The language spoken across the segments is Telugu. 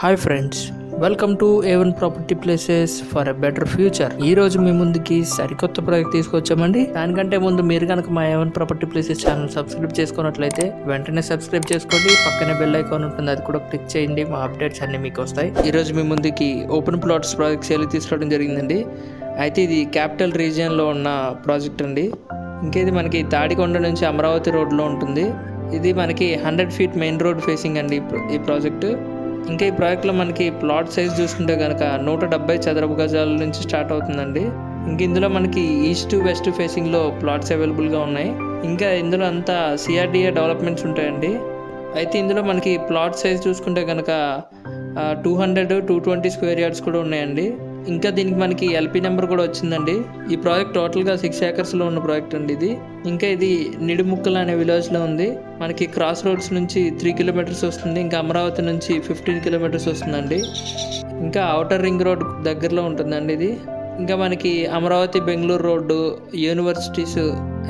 Hi friends welcome to A one property places for a better future ఈ రోజు మీ ముందుకి సరికొత్త ప్రాజెక్ట్ తీసుకొచ్చామండి. దానికంటే ముందు మీరు కనుక మా A one property places channel subscribe చేసుకున్నట్లయితే వెంటనే సబ్స్క్రైబ్ చేసుకోండి. పక్కనే బెల్ ఐకాన్ ఉంటుంది అది కూడా క్లిక్ చేయండి. మా అప్డేట్స్ అన్ని మీకు వస్తాయి. ఈ రోజు మీ ముందుకి ఓపెన్ ప్లాట్స్ ప్రాజెక్ట్ సేల్ తీసుకోవడం జరిగిందండి. అయితే ఇది క్యాపిటల్ రీజియన్లో ఉన్న ప్రాజెక్ట్ అండి. ఇంకా ఇది మనకి తాడికొండ నుంచి అమరావతి రోడ్లో ఉంటుంది. ఇది మనకి hundred feet main road facing అండి ఈ ఈ ప్రాజెక్టు ఇంకా ఈ ప్రాజెక్ట్లో మనకి ప్లాట్ సైజ్ చూసుకుంటే కనుక నూట డెబ్బై చదరపు గజాల నుంచి స్టార్ట్ అవుతుందండి. ఇంక ఇందులో మనకి ఈస్ట్ వెస్ట్ ఫేసింగ్లో ప్లాట్స్ అవైలబుల్గా ఉన్నాయి. ఇంకా ఇందులో అంతా సిఆర్డిఏ డెవలప్మెంట్స్ ఉంటాయండి. అయితే ఇందులో మనకి ప్లాట్ సైజ్ చూసుకుంటే కనుక two hundred two twenty square yards కూడా ఉన్నాయండి. ఇంకా దీనికి మనకి ఎల్పి నెంబర్ కూడా వచ్చిందండి. ఈ ప్రాజెక్ట్ టోటల్గా సిక్స్ ఏకర్స్లో ఉన్న ప్రాజెక్ట్ అండి ఇది. ఇంకా ఇది నిడుముక్కలు అనే విలేజ్లో ఉంది. మనకి క్రాస్ రోడ్స్ నుంచి త్రీ కిలోమీటర్స్ వస్తుంది. ఇంకా అమరావతి నుంచి ఫిఫ్టీన్ కిలోమీటర్స్ వస్తుందండి. ఇంకా అవుటర్ రింగ్ రోడ్ దగ్గరలో ఉంటుందండి ఇది. ఇంకా మనకి Amaravati Bengaluru road universities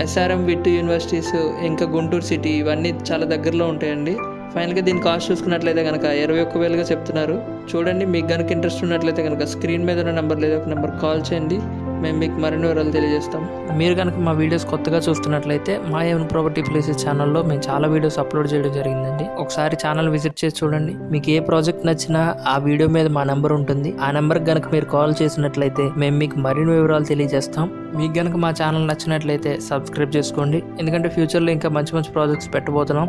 SRM VIT universities ఇంకా గుంటూరు సిటీ ఇవన్నీ చాలా దగ్గరలో ఉంటాయండి. ఫైనల్గా దీని కాస్ట్ చూసుకున్నట్లయితే కనుక ఇరవై ఒక్క వేలుగా చెప్తున్నారు. చూడండి మీకు కనుక ఇంట్రెస్ట్ ఉన్నట్లయితే కనుక స్క్రీన్ మీద ఉన్న నెంబర్ లేదా ఒక నెంబర్ కాల్ చేయండి. మేము మీకు మరిన్ని వివరాలు తెలియజేస్తాం. మీరు కనుక మా వీడియోస్ కొత్తగా చూస్తున్నట్లయితే మా ఏమన్ ప్రాపర్టీ ప్లేసెస్ ఛానల్లో మేము చాలా వీడియోస్ అప్లోడ్ చేయడం జరిగిందండి. ఒకసారి ఛానల్ విజిట్ చేసి చూడండి మీకు ఏ ప్రాజెక్ట్ నచ్చినా ఆ వీడియో మీద మా నెంబర్ ఉంటుంది. ఆ నెంబర్కి కనుక మీరు కాల్ చేసినట్లయితే మేము మీకు మరిన్ని వివరాలు తెలియజేస్తాం. మీకు కనుక మా ఛానల్ నచ్చినట్లయితే సబ్స్క్రైబ్ చేసుకోండి. ఎందుకంటే ఫ్యూచర్లో ఇంకా మంచి మంచి ప్రాజెక్ట్స్ పెట్టబోతున్నాం.